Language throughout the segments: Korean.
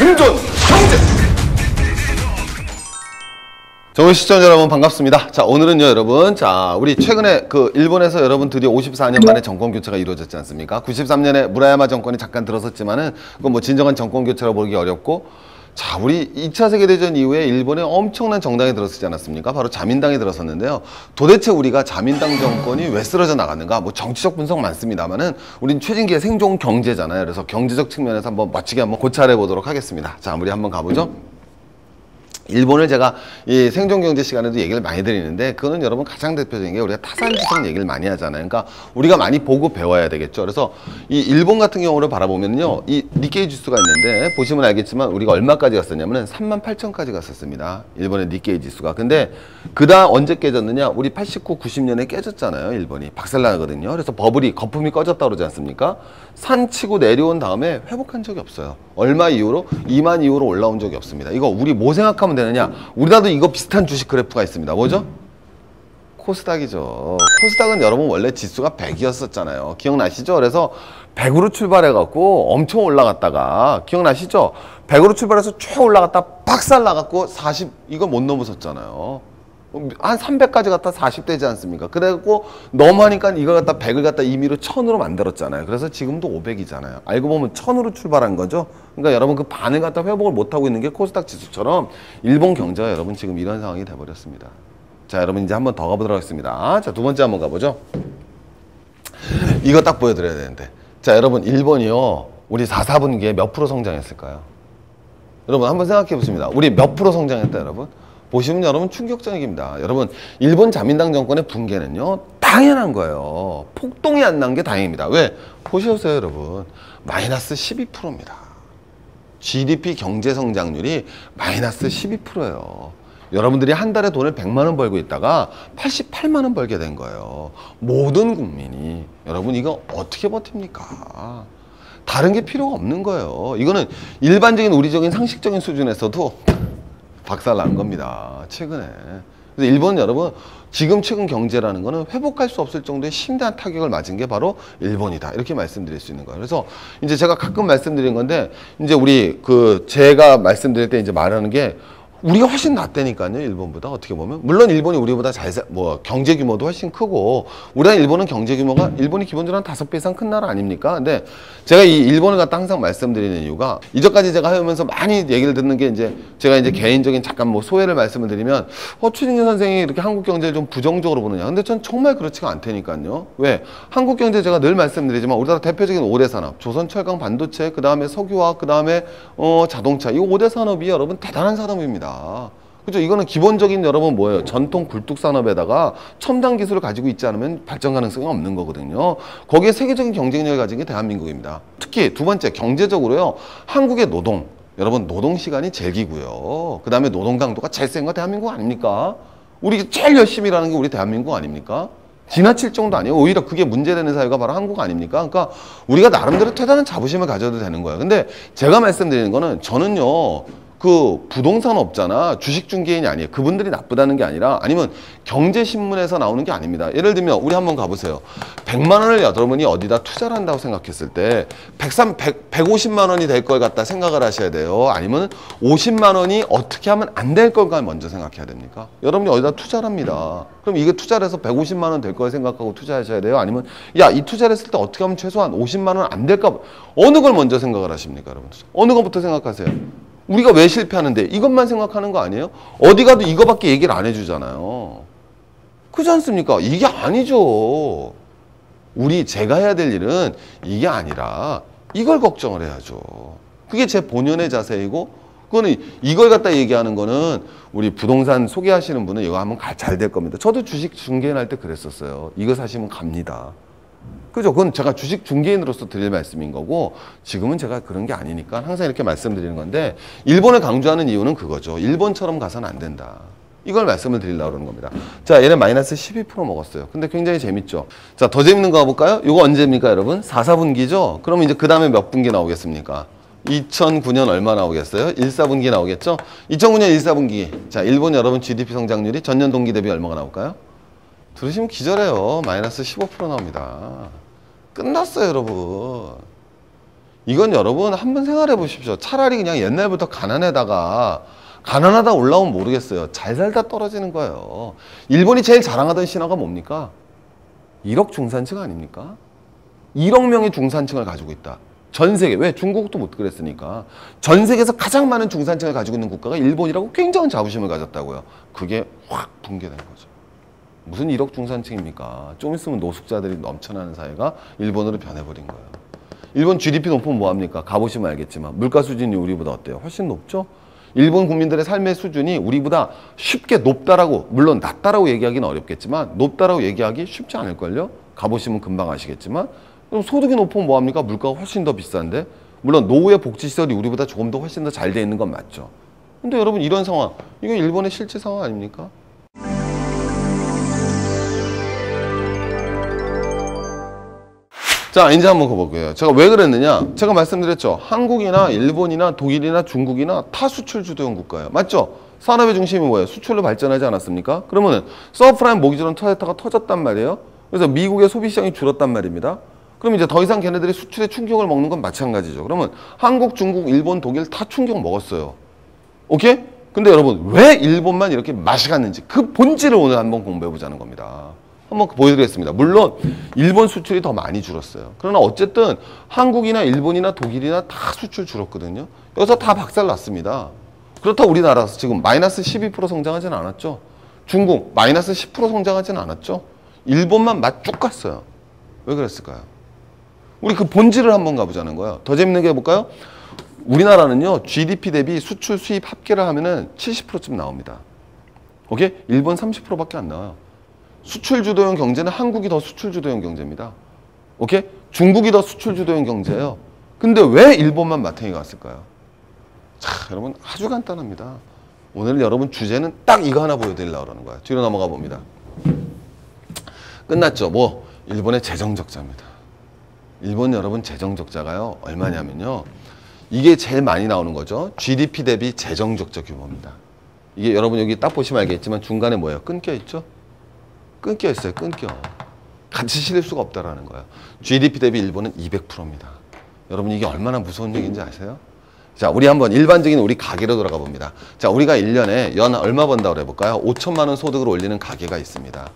금전 경제. 좋은 시청자 여러분 반갑습니다. 자 오늘은요 여러분 자 우리 최근에 그 일본에서 여러분 드디어 54년 만에 정권 교체가 이루어졌지 않습니까? 93년에 무라야마 정권이 잠깐 들어섰지만은 그건 뭐 진정한 정권 교체라 보기 어렵고 자 우리 2차 세계대전 이후에 일본에 엄청난 정당이 들어서지 않았습니까? 바로 자민당이 들어섰는데요. 도대체 우리가 자민당 정권이 왜 쓰러져 나갔는가? 뭐 정치적 분석 많습니다만은 우린 최진기의 생존 경제잖아요. 그래서 경제적 측면에서 한번 멋지게 한번 고찰해 보도록 하겠습니다. 자 우리 한번 가보죠. 일본을 제가 이 생존 경제 시간에도 얘기를 많이 드리는데 그거는 여러분 가장 대표적인 게 우리가 타산지성 얘기를 많이 하잖아요. 그러니까 우리가 많이 보고 배워야 되겠죠. 그래서 이 일본 같은 경우를 바라보면요. 이 니케이 지수가 있는데 보시면 알겠지만 우리가 얼마까지 갔었냐면은 3만 8천까지 갔었습니다. 일본의 니케이 지수가. 근데 그다음 언제 깨졌느냐? 우리 89, 90년에 깨졌잖아요. 일본이. 박살나거든요. 그래서 버블이 거품이 꺼졌다 그러지 않습니까? 산 치고 내려온 다음에 회복한 적이 없어요. 얼마 이후로? 2만 이후로 올라온 적이 없습니다. 이거 우리 뭐 생각하면 되느냐? 우리나라도 이거 비슷한 주식 그래프가 있습니다. 뭐죠? 코스닥이죠. 코스닥은 여러분 원래 지수가 100이었었잖아요. 기억나시죠? 그래서 100으로 출발해갖고 엄청 올라갔다가 기억나시죠? 100으로 출발해서 쭉 올라갔다 박살 나갖고 40 이거 못 넘어섰잖아요. 한 300까지 갔다 40 되지 않습니까? 그래갖고 너무 하니까 이걸 갖다 100을 갖다 임의로 1000으로 만들었잖아요. 그래서 지금도 500이잖아요. 알고 보면 1000으로 출발한 거죠. 그러니까 여러분 그 반을 갖다 회복을 못하고 있는 게 코스닥 지수처럼 일본 경제가 여러분 지금 이런 상황이 돼버렸습니다. 자, 여러분 이제 한번 더 가보도록 하겠습니다. 자, 두 번째 한번 가보죠. 이거 딱 보여드려야 되는데. 자, 여러분 일본이요. 우리 4, 4분기에 몇 프로 성장했을까요? 여러분 한번 생각해 보십니다. 우리 몇 프로 성장했다 여러분? 보시면 여러분 충격적입니다. 여러분 일본 자민당 정권의 붕괴는요 당연한 거예요. 폭동이 안 난 게 다행입니다. 왜? 보셔보세요 여러분. 마이너스 12%입니다. GDP 경제 성장률이 마이너스 12%예요. 여러분들이 한 달에 돈을 100만 원 벌고 있다가 88만 원 벌게 된 거예요. 모든 국민이 여러분 이거 어떻게 버팁니까? 다른 게 필요가 없는 거예요. 이거는 일반적인 우리적인 상식적인 수준에서도 박살 난 겁니다. 최근에. 그래서 일본 여러분 지금 최근 경제라는 거는 회복할 수 없을 정도의 심대한 타격을 맞은 게 바로 일본이다. 이렇게 말씀드릴 수 있는 거예요. 그래서 이제 제가 가끔 말씀드린 건데 이제 우리 그 제가 말씀드릴 때 이제 말하는 게 우리가 훨씬 낫다니까요 일본보다 어떻게 보면. 물론 일본이 우리보다 잘뭐 경제 규모도 훨씬 크고 우리랑 일본은 경제 규모가 일본이 기본적으로 한 다섯 배 이상 큰 나라 아닙니까? 근데 제가 이 일본을 갖다 항상 말씀드리는 이유가 이전까지 제가 하면서 많이 얘기를 듣는 게 이제 제가 이제 개인적인 잠깐 뭐 소회를 말씀을 드리면 어 추진규 선생이 이렇게 한국 경제를 좀 부정적으로 보느냐. 근데 전 정말 그렇지가 않다니까요. 왜? 한국 경제 제가 늘 말씀드리지만 우리나라 대표적인 오대 산업 조선 철강 반도체 그 다음에 석유화학 그 다음에 어 자동차. 이 오대 산업이 여러분 대단한 산업입니다. 그죠? 이거는 기본적인 여러분 뭐예요? 전통 굴뚝 산업에다가 첨단 기술을 가지고 있지 않으면 발전 가능성이 없는 거거든요. 거기에 세계적인 경쟁력을 가진 게 대한민국입니다. 특히 두 번째 경제적으로요. 한국의 노동 여러분 노동 시간이 제일 기고요. 그 다음에 노동 강도가 제일 센 거 대한민국 아닙니까? 우리 제일 열심히 일하는 게 우리 대한민국 아닙니까? 지나칠 정도 아니에요. 오히려 그게 문제되는 사회가 바로 한국 아닙니까? 그러니까 우리가 나름대로 대단한 자부심을 가져도 되는 거예요. 근데 제가 말씀드리는 거는 저는요. 그 부동산 업자나 주식 중개인이 아니에요. 그분들이 나쁘다는 게 아니라 아니면 경제신문에서 나오는 게 아닙니다. 예를 들면 우리 한번 가보세요. 100만 원을 여러분이 어디다 투자를 한다고 생각했을 때 103, 100, 150만 원이 될걸 갖다 생각을 하셔야 돼요. 아니면 50만 원이 어떻게 하면 안 될 걸까 먼저 생각해야 됩니까? 여러분이 어디다 투자를 합니다. 그럼 이게 투자를 해서 150만 원 될 걸 생각하고 투자하셔야 돼요. 아니면 야, 이 투자를 했을 때 어떻게 하면 최소한 50만 원 안 될까? 어느 걸 먼저 생각을 하십니까, 여러분? 어느 것부터 생각하세요? 우리가 왜 실패하는데 이것만 생각하는 거 아니에요? 어디 가도 이거밖에 얘기를 안 해주잖아요. 그렇지 않습니까? 이게 아니죠. 우리 제가 해야 될 일은 이게 아니라 이걸 걱정을 해야죠. 그게 제 본연의 자세이고 그거는 이걸 갖다 얘기하는 거는 우리 부동산 소개하시는 분은 이거 하면 잘 될 겁니다. 저도 주식 중개할 때 그랬었어요. 이거 사시면 갑니다. 그죠? 그건 제가 주식 중개인으로서 드릴 말씀인 거고 지금은 제가 그런 게 아니니까 항상 이렇게 말씀드리는 건데 일본을 강조하는 이유는 그거죠. 일본처럼 가서는 안 된다. 이걸 말씀을 드리려고 그러는 겁니다. 자, 얘는 마이너스 12% 먹었어요. 근데 굉장히 재밌죠. 자, 더 재밌는 거 가볼까요? 이거 언제입니까, 여러분? 4, 4분기죠? 그럼 이제 그 다음에 몇 분기 나오겠습니까? 2009년 얼마 나오겠어요? 1, 4분기 나오겠죠? 2009년 1, 4분기. 자, 일본 여러분 GDP 성장률이 전년 동기 대비 얼마가 나올까요? 들으시면 기절해요. 마이너스 15% 나옵니다. 끝났어요, 여러분. 이건 여러분 한 번 생각해 보십시오. 차라리 그냥 옛날부터 가난에다가 가난하다 올라오면 모르겠어요. 잘 살다 떨어지는 거예요. 일본이 제일 자랑하던 신화가 뭡니까? 1억 중산층 아닙니까? 1억 명의 중산층을 가지고 있다. 전 세계 왜 중국도 못 그랬으니까 전 세계에서 가장 많은 중산층을 가지고 있는 국가가 일본이라고 굉장한 자부심을 가졌다고요. 그게 확 붕괴된 거죠. 무슨 1억 중산층입니까? 좀 있으면 노숙자들이 넘쳐나는 사회가 일본으로 변해버린 거예요. 일본 GDP 높으면 뭐합니까? 가보시면 알겠지만 물가 수준이 우리보다 어때요? 훨씬 높죠? 일본 국민들의 삶의 수준이 우리보다 쉽게 높다라고 물론 낮다라고 얘기하기는 어렵겠지만 높다라고 얘기하기 쉽지 않을걸요? 가보시면 금방 아시겠지만 그럼 소득이 높으면 뭐합니까? 물가가 훨씬 더 비싼데 물론 노후의 복지시설이 우리보다 조금 더 훨씬 더 잘 돼 있는 건 맞죠. 근데 여러분 이런 상황 이거 일본의 실제 상황 아닙니까? 자 이제 한번 가볼게요. 제가 왜 그랬느냐? 제가 말씀드렸죠. 한국이나 일본이나 독일이나 중국이나 타 수출 주도형 국가예요. 맞죠? 산업의 중심이 뭐예요? 수출로 발전하지 않았습니까? 그러면은 서프라임 모기지론 토요타가 터졌단 말이에요. 그래서 미국의 소비 시장이 줄었단 말입니다. 그럼 이제 더 이상 걔네들이 수출에 충격을 먹는 건 마찬가지죠. 그러면 한국, 중국, 일본, 독일 다 충격 먹었어요. 오케이? 근데 여러분 왜 일본만 이렇게 맛이 갔는지 그 본질을 오늘 한번 공부해 보자는 겁니다. 한번 보여드리겠습니다. 물론 일본 수출이 더 많이 줄었어요. 그러나 어쨌든 한국이나 일본이나 독일이나 다 수출 줄었거든요. 여기서 다 박살 났습니다. 그렇다고 우리나라 지금 마이너스 12% 성장하진 않았죠. 중국 마이너스 10% 성장하진 않았죠. 일본만 맛쭉 갔어요. 왜 그랬을까요? 우리 그 본질을 한번 가보자는 거예요. 더 재밌는 게 해볼까요? 우리나라는요, GDP 대비 수출 수입 합계를 하면은 70%쯤 나옵니다. 오케이? 일본 30%밖에 안 나와요. 수출 주도형 경제는 한국이 더 수출 주도형 경제입니다. 오케이? 중국이 더 수출 주도형 경제예요. 근데 왜 일본만 마탱이 갔을까요? 자, 여러분 아주 간단합니다. 오늘 여러분 주제는 딱 이거 하나 보여드리려고 그러는 거야. 뒤로 넘어가 봅니다. 끝났죠. 뭐 일본의 재정 적자입니다. 일본 여러분 재정 적자가요 얼마냐면요. 이게 제일 많이 나오는 거죠. GDP 대비 재정 적자 규모입니다. 이게 여러분 여기 딱 보시면 알겠지만 중간에 뭐예요? 끊겨 있죠? 끊겨 있어요. 끊겨. 같이 실릴 수가 없다라는 거예요. GDP 대비 일본은 200%입니다. 여러분 이게 얼마나 무서운 얘기인지 아세요? 자, 우리 한번 일반적인 우리 가게로 돌아가 봅니다. 자, 우리가 1년에 연 얼마 번다고 해 볼까요? 5천만 원 소득을 올리는 가게가 있습니다.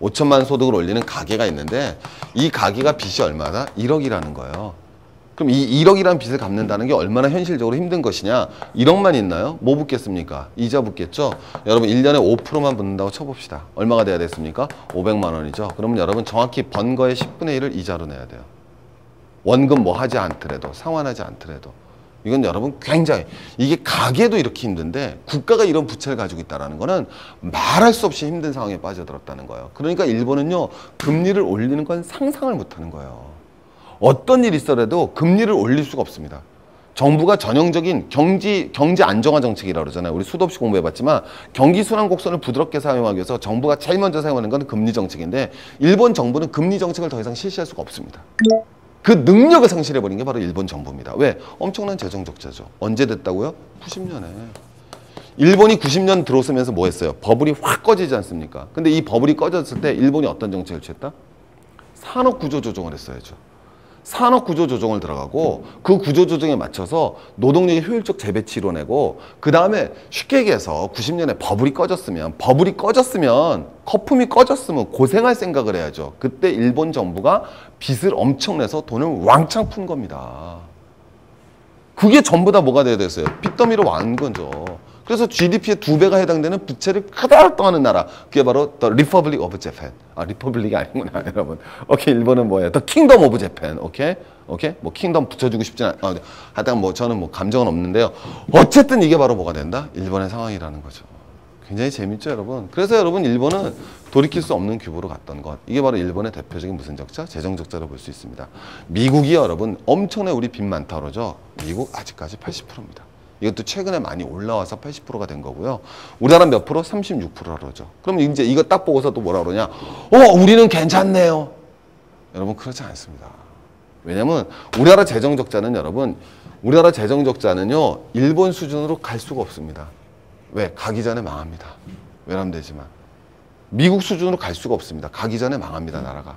5천만 원 소득을 올리는 가게가 있는데 이 가게가 빚이 얼마다? 1억이라는 거예요. 그럼 이 1억이라는 빚을 갚는다는 게 얼마나 현실적으로 힘든 것이냐? 1억만 있나요? 뭐 붙겠습니까? 이자 붙겠죠? 여러분 1년에 5%만 붙는다고 쳐봅시다. 얼마가 돼야 됐습니까? 500만 원이죠. 그러면 여러분 정확히 번 거의 10분의 1을 이자로 내야 돼요. 원금 뭐 하지 않더라도 상환하지 않더라도 이건 여러분 굉장히 이게 가게도 이렇게 힘든데 국가가 이런 부채를 가지고 있다는 거는 말할 수 없이 힘든 상황에 빠져들었다는 거예요. 그러니까 일본은요 금리를 올리는 건 상상을 못하는 거예요. 어떤 일이 있어도 금리를 올릴 수가 없습니다. 정부가 전형적인 경지 경제 안정화 정책이라고 그러잖아요. 우리 수도 없이 공부해봤지만 경기 순환 곡선을 부드럽게 사용하기 위해서 정부가 제일 먼저 사용하는 건 금리 정책인데 일본 정부는 금리 정책을 더 이상 실시할 수가 없습니다. 그 능력을 상실해버린 게 바로 일본 정부입니다. 왜? 엄청난 재정 적자죠. 언제 됐다고요? 90년에. 일본이 90년 들어서면서 뭐 했어요? 버블이 확 꺼지지 않습니까? 근데 이 버블이 꺼졌을 때 일본이 어떤 정책을 취했다? 산업 구조 조정을 했어야죠. 산업 구조 조정을 들어가고 그 구조 조정에 맞춰서 노동력의 효율적 재배치 이뤄내고 그 다음에 쉽게 얘기해서 90년에 버블이 꺼졌으면 버블이 꺼졌으면 거품이 꺼졌으면 고생할 생각을 해야죠. 그때 일본 정부가 빚을 엄청 내서 돈을 왕창 푼 겁니다. 그게 전부 다 뭐가 돼야 됐어요? 빚더미로 완 거죠. 그래서 GDP의 두 배가 해당되는 부채를 크다 떠하는 나라. 그게 바로 The Republic of Japan. 아, 리퍼블릭이 아니구나, 여러분. 오케이, 일본은 뭐예요? The Kingdom of Japan. 오케이? 오케이? 뭐, 킹덤 붙여주고 싶진 않, 아, 하여튼 뭐, 저는 뭐, 감정은 없는데요. 어쨌든 이게 바로 뭐가 된다? 일본의 상황이라는 거죠. 굉장히 재밌죠, 여러분? 그래서 여러분, 일본은 돌이킬 수 없는 규모로 갔던 것. 이게 바로 일본의 대표적인 무슨 적자? 재정 적자로 볼 수 있습니다. 미국이 여러분, 엄청나게 우리 빚 많다 그러죠? 미국 아직까지 80%입니다. 이것도 최근에 많이 올라와서 80%가 된 거고요. 우리나라 몇 프로? 36%라 그러죠. 그럼 이제 이거 딱 보고서 또 뭐라 그러냐? 어, 우리는 괜찮네요. 여러분, 그렇지 않습니다. 왜냐면 우리나라 재정 적자는 여러분, 우리나라 재정 적자는요, 일본 수준으로 갈 수가 없습니다. 왜? 가기 전에 망합니다. 외람되지만. 미국 수준으로 갈 수가 없습니다. 가기 전에 망합니다, 나라가.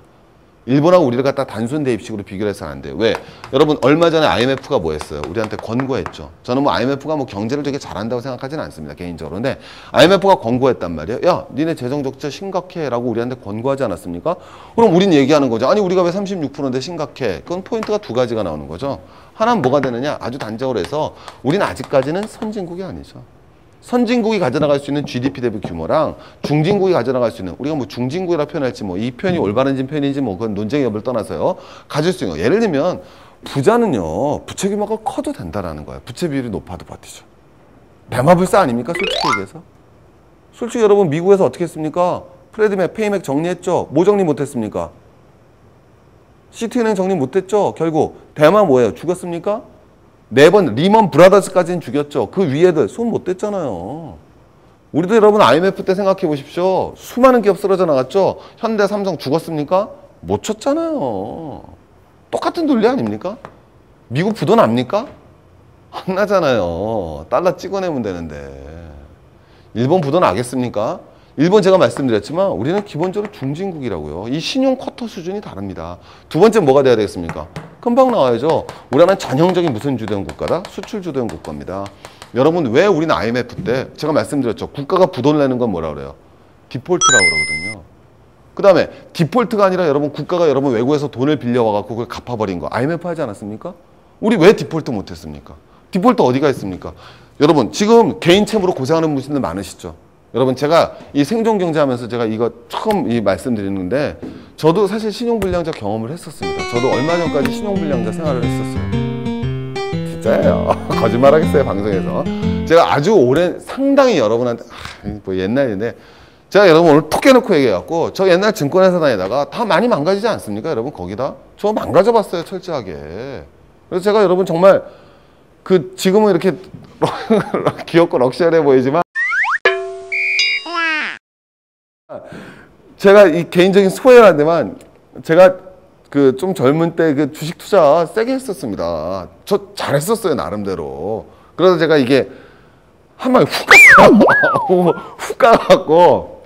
일본하고 우리를 갖다 단순 대입식으로 비교를 해서는 안 돼요. 왜? 여러분 얼마 전에 IMF가 뭐 했어요? 우리한테 권고했죠. 저는 뭐 IMF가 뭐 경제를 되게 잘한다고 생각하지는 않습니다. 개인적으로. 근데 IMF가 권고했단 말이에요. 야, 니네 재정 적자 심각해라고 우리한테 권고하지 않았습니까? 그럼 우린 얘기하는 거죠. 아니 우리가 왜 36%인데 심각해? 그건 포인트가 두 가지가 나오는 거죠. 하나는 뭐가 되느냐? 아주 단적으로 해서 우리는 아직까지는 선진국이 아니죠. 선진국이 가져나갈 수 있는 GDP 대비 규모랑 중진국이 가져나갈 수 있는 우리가 뭐 중진국이라 표현할지 뭐 이 표현이 올바른지 표현인지 뭐 그건 논쟁의 여부를 떠나서요. 가질 수 있는 거. 예를 들면 부자는요 부채 규모가 커도 된다라는 거예요. 부채 비율이 높아도 버티죠. 대마불사 아닙니까 솔직히 얘기해서? 솔직히 여러분 미국에서 어떻게 했습니까? 프레드맥 페이맥 정리했죠? 뭐 정리 못했습니까? 시티은행 정리 못했죠? 결국 대마 뭐예요? 죽었습니까 네 번 리먼 브라더스까지는 죽였죠. 그 위에들 손 못 댔잖아요. 우리도 여러분 IMF 때 생각해 보십시오. 수많은 기업 쓰러져 나갔죠. 현대, 삼성 죽었습니까? 못 쳤잖아요. 똑같은 논리 아닙니까? 미국 부도 납니까? 안 나잖아요. 달러 찍어내면 되는데. 일본 부도 나겠습니까? 일본 제가 말씀드렸지만 우리는 기본적으로 중진국이라고요. 이 신용 쿼터 수준이 다릅니다. 두 번째 뭐가 돼야 되겠습니까? 금방 나와야죠. 우리나라는 전형적인 무슨 주도형 국가다? 수출 주도형 국가입니다. 여러분 왜 우리는 IMF 때 제가 말씀드렸죠. 국가가 부도를 내는 건 뭐라 그래요? 디폴트라고 그러거든요. 그 다음에 디폴트가 아니라 여러분 국가가 여러분 외국에서 돈을 빌려와갖고 그걸 갚아버린 거 IMF 하지 않았습니까? 우리 왜 디폴트 못했습니까? 디폴트 어디가 있습니까? 여러분 지금 개인 채무로 고생하는 분들 많으시죠? 여러분 제가 이 생존 경제 하면서 제가 이거 처음 이 말씀드리는데 저도 사실 신용불량자 경험을 했었습니다. 저도 얼마 전까지 신용불량자 생활을 했었어요. 진짜예요. 거짓말 하겠어요, 방송에서. 제가 아주 오랜, 상당히 여러분한테, 아, 뭐 옛날인데, 제가 여러분 오늘 톡 깨놓고 얘기해갖고, 저 옛날 증권회사 다니다가 다 많이 망가지지 않습니까, 여러분? 거기다? 저 망가져봤어요, 철저하게. 그래서 제가 여러분 정말, 그, 지금은 이렇게 귀엽고 럭셔리해 보이지만, 제가 이 개인적인 스포일러인데만 제가 그 좀 젊은 때 그 주식 투자 세게 했었습니다. 저 잘했었어요 나름대로. 그래서 제가 이게 한 방에 훅 갔어요. 훅 가갖고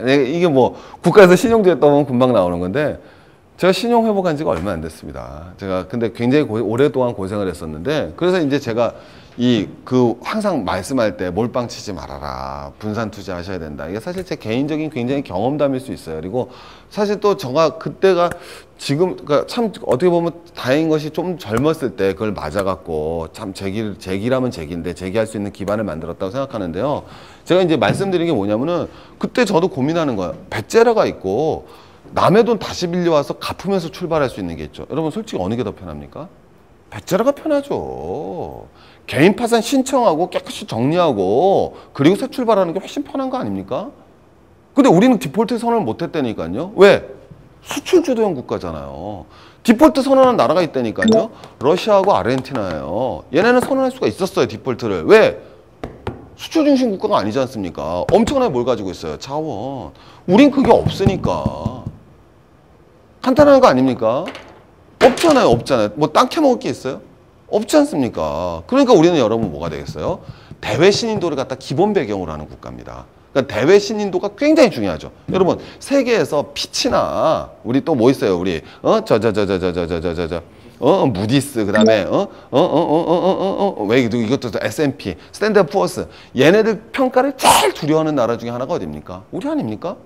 이게 뭐 국가에서 신용제 했다면 금방 나오는 건데 제가 신용 회복한 지가 얼마 안 됐습니다. 제가 근데 굉장히 고, 오랫동안 고생을 했었는데 그래서 이제 제가 이 그 항상 말씀할 때 몰빵 치지 말아라 분산 투자하셔야 된다. 이게 사실 제 개인적인 굉장히 경험담일 수 있어요. 그리고 사실 또 제가 그때가 지금 그러니까 참 어떻게 보면 다행인 것이 좀 젊었을 때 그걸 맞아갖고 참 제기 제기라면 제기인데 제기할 수 있는 기반을 만들었다고 생각하는데요. 제가 이제 말씀드린 게 뭐냐면은 그때 저도 고민하는 거예요. 배째라가 있고 남의 돈 다시 빌려와서 갚으면서 출발할 수 있는 게 있죠. 여러분 솔직히 어느 게 더 편합니까? 배째라가 편하죠. 개인 파산 신청하고 깨끗이 정리하고 그리고 새 출발하는 게 훨씬 편한 거 아닙니까? 근데 우리는 디폴트 선언을 못 했다니까요. 왜? 수출 주도형 국가잖아요. 디폴트 선언한 나라가 있다니까요. 러시아하고 아르헨티나예요. 얘네는 선언할 수가 있었어요, 디폴트를. 왜? 수출 중심 국가가 아니지 않습니까? 엄청나게 뭘 가지고 있어요? 자원. 우린 그게 없으니까. 간단한 거 아닙니까? 없잖아요, 없잖아요. 뭐 땅 캐먹을 게 있어요? 없지 않습니까? 그러니까 우리는 여러분 뭐가 되겠어요? 대외 신인도를 갖다 기본 배경으로 하는 국가입니다. 그러니까 대외 신인도가 굉장히 중요하죠. 여러분 세계에서 피치나 우리 또 뭐 있어요? 우리 어저 저저저저저저저저저어 무디스 그다음에 어 어 어 어 어 어어왜 이것도 S&P 스탠드업 푸어스 얘네들 평가를 제일 두려워하는 나라 중에 하나가 어디입니까? 우리 아닙니까?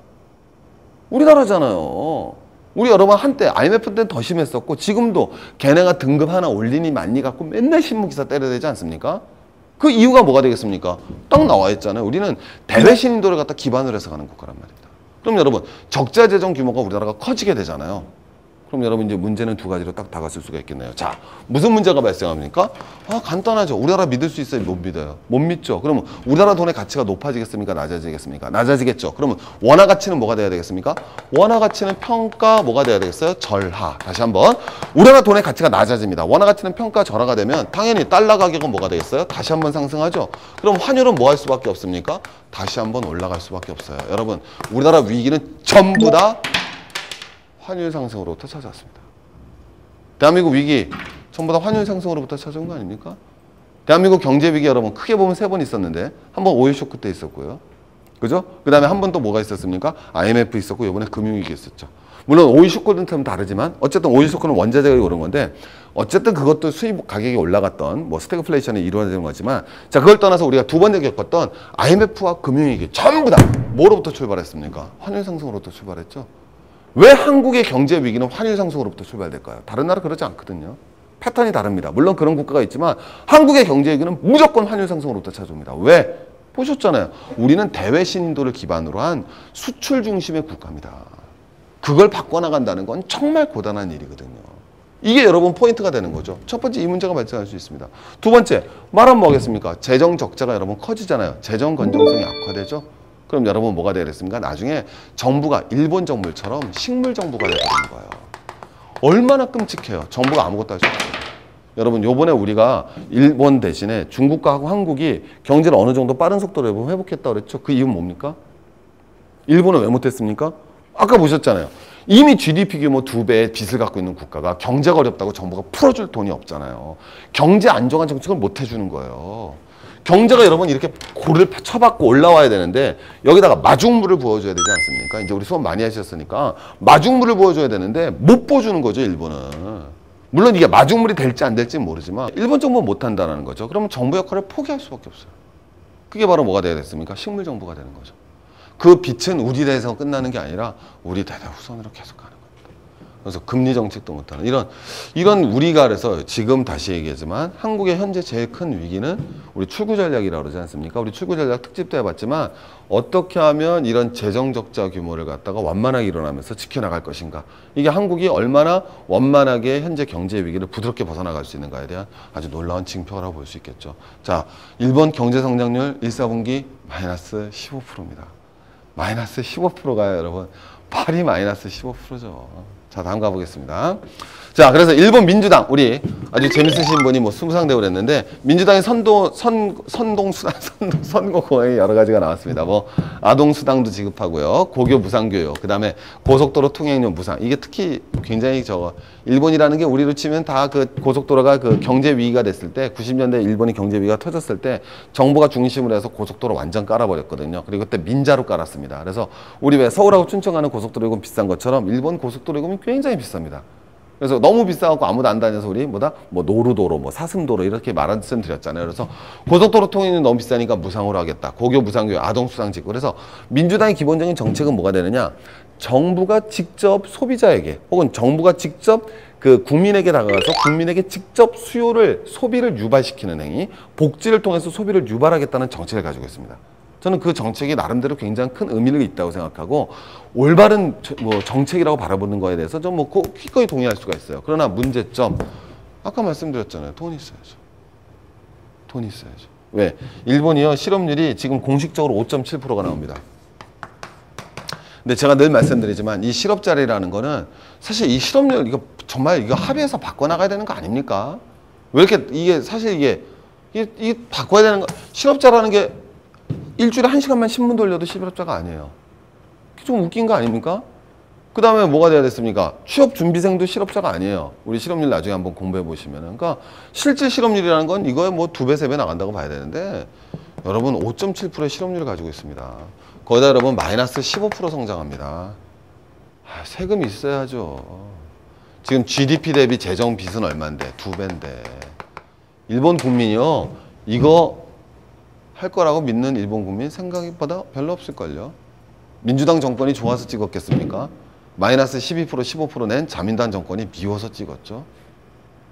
우리나라잖아요. 우리 여러분 한때 IMF 때는 더 심했었고 지금도 걔네가 등급 하나 올리니 말니 갖고 맨날 신문 기사 때려대지 않습니까? 그 이유가 뭐가 되겠습니까? 딱 나와 있잖아요. 우리는 대외 신인도를 갖다 기반으로 해서 가는 국가란 말입니다. 그럼 여러분 적자 재정 규모가 우리나라가 커지게 되잖아요. 그럼 여러분 이제 문제는 두 가지로 딱 다가설 수가 있겠네요. 자, 무슨 문제가 발생합니까? 아, 간단하죠. 우리나라 믿을 수 있어요? 못 믿어요. 못 믿죠. 그러면 우리나라 돈의 가치가 높아지겠습니까? 낮아지겠습니까? 낮아지겠죠. 그러면 원화 가치는 뭐가 돼야 되겠습니까? 원화 가치는 평가 뭐가 돼야 되겠어요? 절하. 다시 한번. 우리나라 돈의 가치가 낮아집니다. 원화 가치는 평가 절하가 되면 당연히 달러 가격은 뭐가 되겠어요? 다시 한번 상승하죠. 그럼 환율은 뭐 할 수밖에 없습니까? 다시 한번 올라갈 수밖에 없어요. 여러분, 우리나라 위기는 전부 다 환율 상승으로부터 찾아왔습니다. 대한민국 위기 전부 다 환율 상승으로부터 찾아온 거 아닙니까? 대한민국 경제 위기 여러분 크게 보면 세 번 있었는데 한 번 오일 쇼크 때 있었고요. 그죠? 그 다음에 한 번 또 뭐가 있었습니까? IMF 있었고 이번에 금융위기 있었죠. 물론 오일 쇼크는 좀 다르지만 어쨌든 오일 쇼크는 원자재가 오른 건데 어쨌든 그것도 수입 가격이 올라갔던 뭐 스태그플레이션이 이루어지는 거지만 자 그걸 떠나서 우리가 두 번째 겪었던 IMF와 금융위기 전부 다 뭐로부터 출발했습니까? 환율 상승으로부터 출발했죠. 왜 한국의 경제 위기는 환율 상승으로부터 출발될까요? 다른 나라 그러지 않거든요. 패턴이 다릅니다. 물론 그런 국가가 있지만 한국의 경제 위기는 무조건 환율 상승으로부터 찾아옵니다. 왜? 보셨잖아요. 우리는 대외 신인도를 기반으로 한 수출 중심의 국가입니다. 그걸 바꿔나간다는 건 정말 고단한 일이거든요. 이게 여러분 포인트가 되는 거죠. 첫 번째 이 문제가 발생할 수 있습니다. 두 번째 말은 뭐겠습니까? 재정 적자가 여러분 커지잖아요. 재정 건정성이 악화되죠. 그럼 여러분 뭐가 되겠습니까? 나중에 정부가 일본 정부처럼 식물 정부가 되는 거예요. 얼마나 끔찍해요. 정부가 아무것도 할수 없어요. 여러분 요번에 우리가 일본 대신에 중국과 한국이 경제를 어느 정도 빠른 속도로 회복했다 그랬죠. 그 이유는 뭡니까? 일본은 왜 못했습니까? 아까 보셨잖아요. 이미 GDP 규모 두 배의 빚을 갖고 있는 국가가 경제가 어렵다고 정부가 풀어줄 돈이 없잖아요. 경제 안정화 정책을 못 해주는 거예요. 경제가 여러분 이렇게 고를 쳐받고 올라와야 되는데 여기다가 마중물을 부어줘야 되지 않습니까? 이제 우리 수업 많이 하셨으니까 마중물을 부어줘야 되는데 못 부어주는 거죠 일본은. 물론 이게 마중물이 될지 안 될지 는 모르지만 일본 정부는 못한다는 거죠. 그러면 정부 역할을 포기할 수밖에 없어요. 그게 바로 뭐가 돼야 됐습니까? 식물 정부가 되는 거죠. 그 빛은 우리 대에서 끝나는 게 아니라 우리 대대 후손으로 계속 가는. 그래서 금리 정책도 못하는 이런 이런 우리가 그래서 지금 다시 얘기하지만 한국의 현재 제일 큰 위기는 우리 출구 전략이라고 그러지 않습니까? 우리 출구 전략 특집도 해봤지만 어떻게 하면 이런 재정 적자 규모를 갖다가 완만하게 일어나면서 지켜나갈 것인가? 이게 한국이 얼마나 원만하게 현재 경제 위기를 부드럽게 벗어나갈 수 있는가에 대한 아주 놀라운 징표라고 볼 수 있겠죠. 자, 일본 경제 성장률 1, 4분기 마이너스 15%입니다. 마이너스 15%가요, 여러분. 파리 마이너스 15%죠. 자, 다음 가보겠습니다. 자, 그래서 일본 민주당, 우리 아주 재밌으신 분이 뭐 수상되고 그랬는데, 민주당의 선도, 선, 선동 수당, 선도, 선거공항이 여러 가지가 나왔습니다. 뭐, 아동 수당도 지급하고요. 고교 무상 교육, 그 다음에 고속도로 통행료 무상. 이게 특히 굉장히 저거, 일본이라는 게 우리로 치면 다 그 고속도로가 그 경제 위기가 됐을 때, 90년대 일본이 경제 위기가 터졌을 때, 정부가 중심으로 해서 고속도로 완전 깔아버렸거든요. 그리고 그때 민자로 깔았습니다. 그래서 우리 왜 서울하고 춘천 가는 고속도로 요금 비싼 것처럼 일본 고속도로 요금이 굉장히 비쌉니다. 그래서 너무 비싸갖고 아무도 안 다녀서 우리 뭐다 뭐 노루도로 뭐 사슴도로 이렇게 말씀드렸잖아요. 그래서 고속도로 통행은 너무 비싸니까 무상으로 하겠다. 고교 무상교육 아동 짓고 그래서 민주당의 기본적인 정책은 뭐가 되느냐? 정부가 직접 소비자에게 혹은 정부가 직접 그 국민에게 다가가서 국민에게 직접 수요를 소비를 유발시키는 행위, 복지를 통해서 소비를 유발하겠다는 정책을 가지고 있습니다. 저는 그 정책이 나름대로 굉장히 큰 의미가 있다고 생각하고 올바른 뭐 정책이라고 바라보는 거에 대해서 좀뭐 기꺼이 동의할 수가 있어요. 그러나 문제점 아까 말씀드렸잖아요. 돈이 있어야죠. 돈이 있어야죠. 왜? 일본이요 실업률이 지금 공식적으로 5.7%가 나옵니다. 근데 제가 늘 말씀드리지만 이 실업자리라는 거는 사실 이 실업률 이거 정말 이거 합의해서 바꿔나가야 되는 거 아닙니까? 왜 이렇게 이게 사실 이게 이게, 이게 바꿔야 되는 거 실업자라는 게 일주일에 한 시간만 신문 돌려도 실업자가 아니에요. 좀 웃긴 거 아닙니까? 그 다음에 뭐가 돼야 됐습니까? 취업 준비생도 실업자가 아니에요. 우리 실업률 나중에 한번 공부해 보시면은. 그러니까 실제 실업률이라는 건 이거에 뭐 두 배, 세 배 나간다고 봐야 되는데 여러분 5.7%의 실업률을 가지고 있습니다. 거기다 여러분 마이너스 15% 성장합니다. 아, 세금이 있어야죠. 지금 GDP 대비 재정 빚은 얼마인데? 두 배인데. 일본 국민이요. 이거 할 거라고 믿는 일본 국민 생각보다 별로 없을걸요. 민주당 정권이 좋아서 찍었겠습니까? 마이너스 12% 15%낸 자민당 정권이 미워서 찍었죠.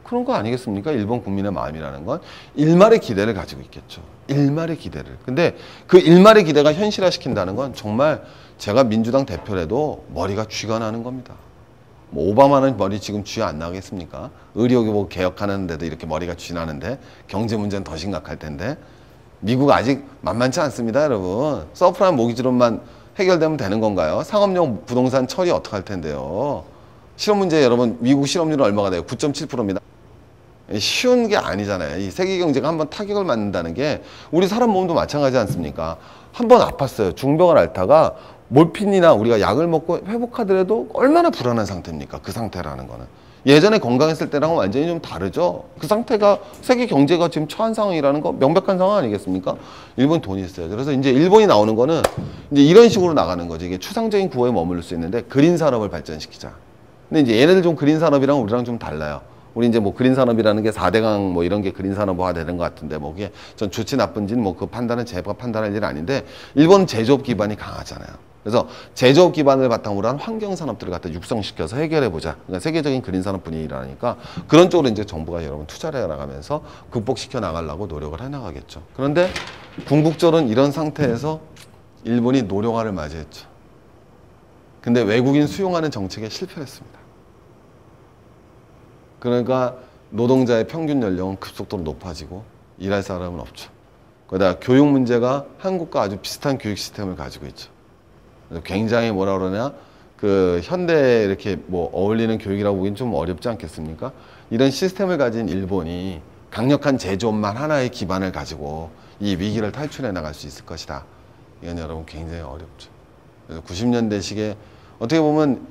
그런 거 아니겠습니까? 일본 국민의 마음이라는 건 일말의 기대를 가지고 있겠죠. 일말의 기대를. 근데 그 일말의 기대가 현실화시킨다는 건 정말 제가 민주당 대표라도 머리가 쥐가 나는 겁니다. 뭐 오바마는 머리 지금 쥐 안 나겠습니까? 의료교복 개혁하는데도 이렇게 머리가 쥐 나는데 경제 문제는 더 심각할 텐데 미국 아직 만만치 않습니다, 여러분. 서프라임 모기지론만 해결되면 되는 건가요? 상업용 부동산 처리 어떻게 할 텐데요? 실업 문제 여러분 미국 실업률은 얼마가 돼요? 9.7%입니다. 쉬운 게 아니잖아요. 이 세계 경제가 한번 타격을 맞는다는 게 우리 사람 몸도 마찬가지 않습니까? 한번 아팠어요. 중병을 앓다가 몰핀이나 우리가 약을 먹고 회복하더라도 얼마나 불안한 상태입니까? 그 상태라는 거는. 예전에 건강했을 때랑은 완전히 좀 다르죠. 그 상태가 세계 경제가 지금 처한 상황이라는 거 명백한 상황 아니겠습니까? 일본 돈이 있어요. 그래서 이제 일본이 나오는 거는 이제 이런 식으로 나가는 거죠. 이게 추상적인 구호에 머무를 수 있는데 그린 산업을 발전시키자. 근데 이제 얘네들 좀 그린 산업이랑 우리랑 좀 달라요. 우리 이제 뭐 그린 산업이라는 게 4대강 뭐 이런 게 그린 산업화 되는 것 같은데 뭐 그게 전 좋지 나쁜지는 뭐 그 판단은 제가 판단할 일은 아닌데 일본 제조업 기반이 강하잖아요. 그래서 제조업 기반을 바탕으로 한 환경 산업들을 갖다 육성시켜서 해결해 보자. 그러니까 세계적인 그린 산업 분위기라니까 그런 쪽으로 이제 정부가 여러분 투자를 해 나가면서 극복시켜 나가려고 노력을 해 나가겠죠. 그런데 궁극적으로는 이런 상태에서 일본이 노령화를 맞이했죠. 근데 외국인 수용하는 정책에 실패했습니다. 그러니까 노동자의 평균 연령은 급속도로 높아지고 일할 사람은 없죠. 거기다 교육 문제가 한국과 아주 비슷한 교육 시스템을 가지고 있죠. 굉장히 뭐라 그러냐 그 현대 이렇게 뭐 어울리는 교육이라고 보기엔 좀 어렵지 않겠습니까? 이런 시스템을 가진 일본이 강력한 제조업만 하나의 기반을 가지고 이 위기를 탈출해 나갈 수 있을 것이다. 이건 여러분 굉장히 어렵죠. 그래서 90년대식에 어떻게 보면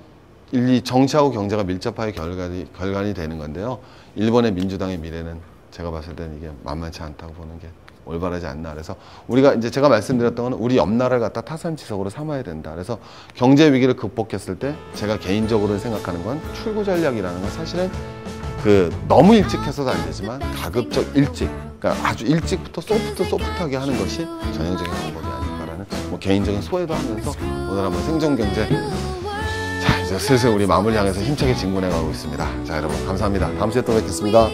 이 정치하고 경제가 밀접하게 결간이, 결간이 되는 건데요. 일본의 민주당의 미래는 제가 봤을 때는 이게 만만치 않다고 보는 게 올바르지 않나. 그래서 우리가 이제 제가 말씀드렸던 건 우리 옆 나라를 갖다 타산지석으로 삼아야 된다. 그래서 경제 위기를 극복했을 때 제가 개인적으로 생각하는 건 출구 전략이라는 건 사실은 그 너무 일찍 해서도 안 되지만 가급적 일찍, 그러니까 아주 일찍부터 소프트 소프트하게 하는 것이 전형적인 방법이 아닐까라는 뭐 개인적인 소회도 하면서 오늘 한번 생존 경제 자 이제 슬슬 우리 마무리 향해서 힘차게 진군해 가고 있습니다. 자 여러분 감사합니다. 다음 주에 또 뵙겠습니다.